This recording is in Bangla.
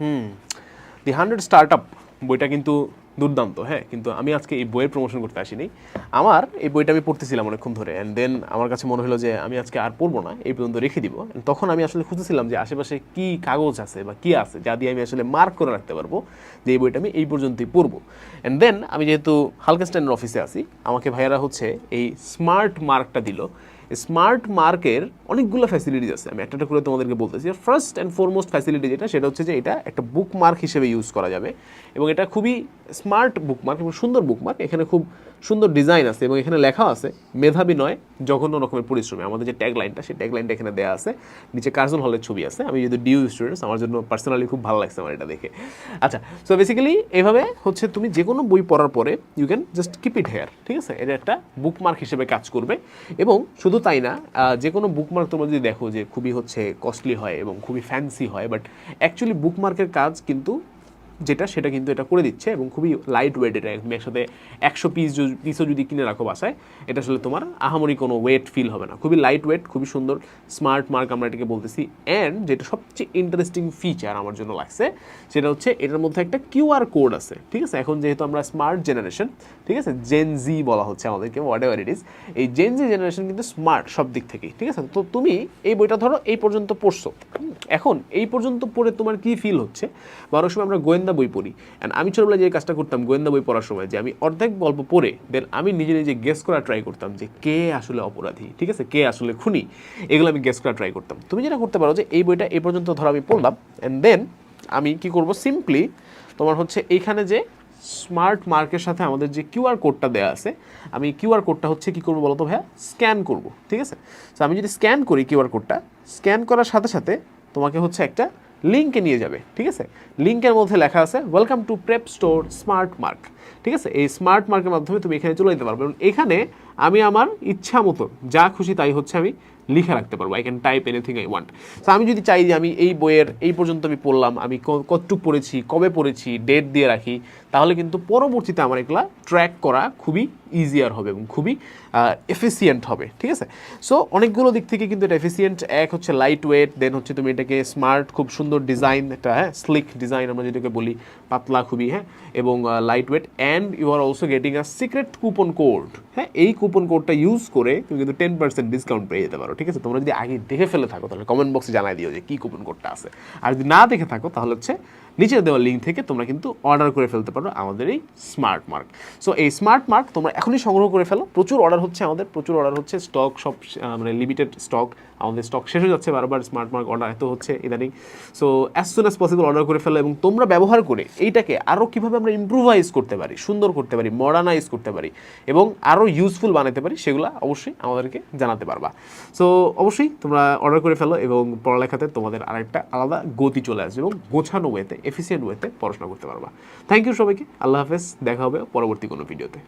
Hmm. The hundred startup বইটা কিন্তু দুর্দান্ত হ্যাঁ? কিন্তু আমি আজকে এই বইয়ের প্রমোশন করতে আসিনি। আমার এই বইটা আমি পড়তেছিলাম অনেকক্ষণ ধরে অ্যান্ড দেন আমার কাছে মনে হলো যে আমি আজকে আর পড়ব না, এই পর্যন্ত রেখে দিব। তখন আমি আসলে খুঁজেছিলাম যে আশেপাশে কি কাগজ আছে বা কি আছে যা দিয়ে আমি আসলে মার্ক করে রাখতে পারব যে এই বইটা আমি এই পর্যন্তই পড়ব। অ্যান্ড দেন আমি যেহেতু হালকেস্টাইনের অফিসে আছি, আমাকে ভাইয়ারা হচ্ছে এই স্মার্ট মার্কটা দিল। স্মার্ট মার্কের অনেকগুলো ফ্যাসিলিটিস আছে। আমি একটা করে তোমাদেরকে বলতেছি। ফার্স্ট অ্যান্ড ফরমোস্ট ফ্যাসিলিটি যেটা, সেটা হচ্ছে যে এটা একটা বুকমার্ক হিসেবে ইউজ করা যাবে। এবং এটা খুবই স্মার্ট বুকমার্ক এবং সুন্দর বুকমার্ক এখানে খুব সুন্দর ডিজাইন আছে এবং এখানে লেখা আছে, মেধাবী নয়, জঘন্য রকমের পরিশ্রমী। আমাদের যে ট্যাগ লাইনটা সেই ট্যাগ লাইনটা এখানে দেওয়া আছে। নিচে কার্জন হলের ছবি আছে। আমি যেহেতু ডিউ স্টুডেন্টস আমার জন্য পার্সোনালি খুব ভালো লাগছে আমার এটা দেখে। আচ্ছা সো বেসিক্যালি এভাবে হচ্ছে তুমি যে কোনো বই পড়ার পরে you can just keep it here ঠিক আছে? এটা একটা বুকমার্ক হিসেবে কাজ করবে এবং শুধু তাই না যে কোনো বুকমার্ক তোমরা যদি দেখো যে খুবই হচ্ছে কস্টলি হয় এবং খুবই ফ্যান্সি হয় বাট অ্যাকচুয়ালি বুকমার্কের কাজ কিন্তু যেটা সেটা কিন্তু এটা করে দিচ্ছে এবং খুবই লাইট ওয়েট এটা। তুমি একসাথে একশো পিস পিসও যদি কিনে রাখো বাসায়, এটা আসলে তোমার আহামরি কোনো ওয়েট ফিল হবে না। খুবই লাইট ওয়েট খুবই সুন্দর স্মার্ট মার্ক আমরা এটাকে বলতেছি। অ্যান্ড যেটা সবচেয়ে ইন্টারেস্টিং ফিচার আমার জন্য লাগছে, সেটা হচ্ছে এটার মধ্যে একটা কিউআর কোড আছে, ঠিক আছে? এখন যেহেতু আমরা স্মার্ট জেনারেশন ঠিক আছে? জেন জি বলা হচ্ছে আমাদেরকে হোয়াট এভার ইট ইজ এই জেন জি জেনারেশন কিন্তু স্মার্ট সব দিক থেকেই, ঠিক আছে? তো তুমি এই বইটা ধরো এই পর্যন্ত পড়ছো। এখন এই পর্যন্ত পড়ে তোমার কি ফিল হচ্ছে? বা অনেক সময় আমরা গোয়েন্দা বই পড়ি। অ্যান্ড আমি ছোটবেলায় যে কাজটা করতাম গোয়েন্দা বই পড়ার সময়, যে আমি অর্ধেক গল্প পড়ে দেন আমি নিজে নিজে গেস করা ট্রাই করতাম যে কে আসলে অপরাধী, ঠিক আছে? কে আসলে খুনি? এগুলো আমি গেস করা ট্রাই করতাম। তুমি যেটা করতে পারো যে এই বইটা এই পর্যন্ত ধরো আমি পড়লাম অ্যান্ড দেন আমি কি করব? সিম্পলি তোমার হচ্ছে এইখানে যে স্মার্ট মার্কের সাথে আমাদের যে কিউআর কোডটা দেওয়া আছে, আমি কিউআর কোডটা হচ্ছে কি করব বলো তো ভাইয়া? স্ক্যান করব, ঠিক আছে? তো আমি যদি স্ক্যান করি কিউআর কোডটা স্ক্যান করার সাথে সাথে তোমাকে হচ্ছে একটা লিঙ্কে নিয়ে যাবে, ঠিক আছে? লিঙ্কের মধ্যে লেখা আছে welcome to prep store smart mark ঠিক আছে? এই স্মার্ট মার্কের মাধ্যমে তুমি এখানে চলে যেতে পারবে। এবং এখানে আমি আমার ইচ্ছা মতো যা খুশি তাই হচ্ছে আমি লিখে রাখতে পারব I can type anything I want তো আমি যদি চাই যে আমি এই বইয়ের, এই পর্যন্ত আমি পড়লাম, আমি কতটুক পড়েছি, কবে পড়েছি ডেট দিয়ে রাখি, তাহলে কিন্তু পরবর্তীতে আমার এগুলা ট্র্যাক করা খুবই ইজিয়ার হবে এবং খুবই এফিসিয়েন্ট হবে, ঠিক আছে? সো অনেকগুলো দিক থেকে কিন্তু এটা এফিসিয়েন্ট এক হচ্ছে লাইট ওয়েট দেন হচ্ছে তুমি এটাকে স্মার্ট খুব সুন্দর ডিজাইন একটা হ্যাঁ স্লিক ডিজাইন আমরা যেটাকে বলি, পাতলা খুবই হ্যাঁ এবং lightweight and you are also getting a secret coupon code হ্যাঁ এই কুপন কোডটা ইউজ করে তুমি কিন্তু টেন পার্সেন্ট ডিসকাউন্ট পেয়ে যেতে পারো ঠিক আছে? তোমরা যদি আগে দেখে ফেলে থাকো, তাহলে কমেন্ট বক্সে জানাই দিও যে কী কুপন কোডটা আছে। আর যদি না দেখে থাকো, তাহলে হচ্ছে নিচে দেওয়া লিঙ্ক থেকে তোমরা কিন্তু অর্ডার করে ফেলতে পারো আমাদের এই স্মার্ট মার্ক সো এই স্মার্ট মার্ক তোমরা এখনই সংগ্রহ করে ফেলো। প্রচুর অর্ডার হচ্ছে আমাদের, প্রচুর অর্ডার হচ্ছে। স্টক সব মানে লিমিটেড স্টক আমাদের স্টক শেষ হয়ে যাচ্ছে বারবার। স্মার্ট মার্ক অর্ডার এত হচ্ছে ইদানিং। So as soon as possible order করে ফেলো এবং তোমরা ব্যবহার করে এইটাকে আরও কীভাবে আমরা ইম্প্রুভাইজ করতে পারি, সুন্দর করতে পারি মডার্নাইজ করতে পারি এবং আরও ইউজফুল বানাতে পারি, সেগুলো অবশ্যই আমাদেরকে জানাতে পারবা। সো অবশ্যই তোমরা অর্ডার করে ফেলো এবং পড়ালেখাতে তোমাদের আরেকটা আলাদা গতি চলে আসবে এবং গোছানো ওয়েতে এফিসিয়েন্ট ওয়েতে পড়াশোনা করতে পারবা। থ্যাংক ইউ সবাইকে, আল্লাহ হাফেজ, দেখা হবে পরবর্তী কোনো ভিডিওতে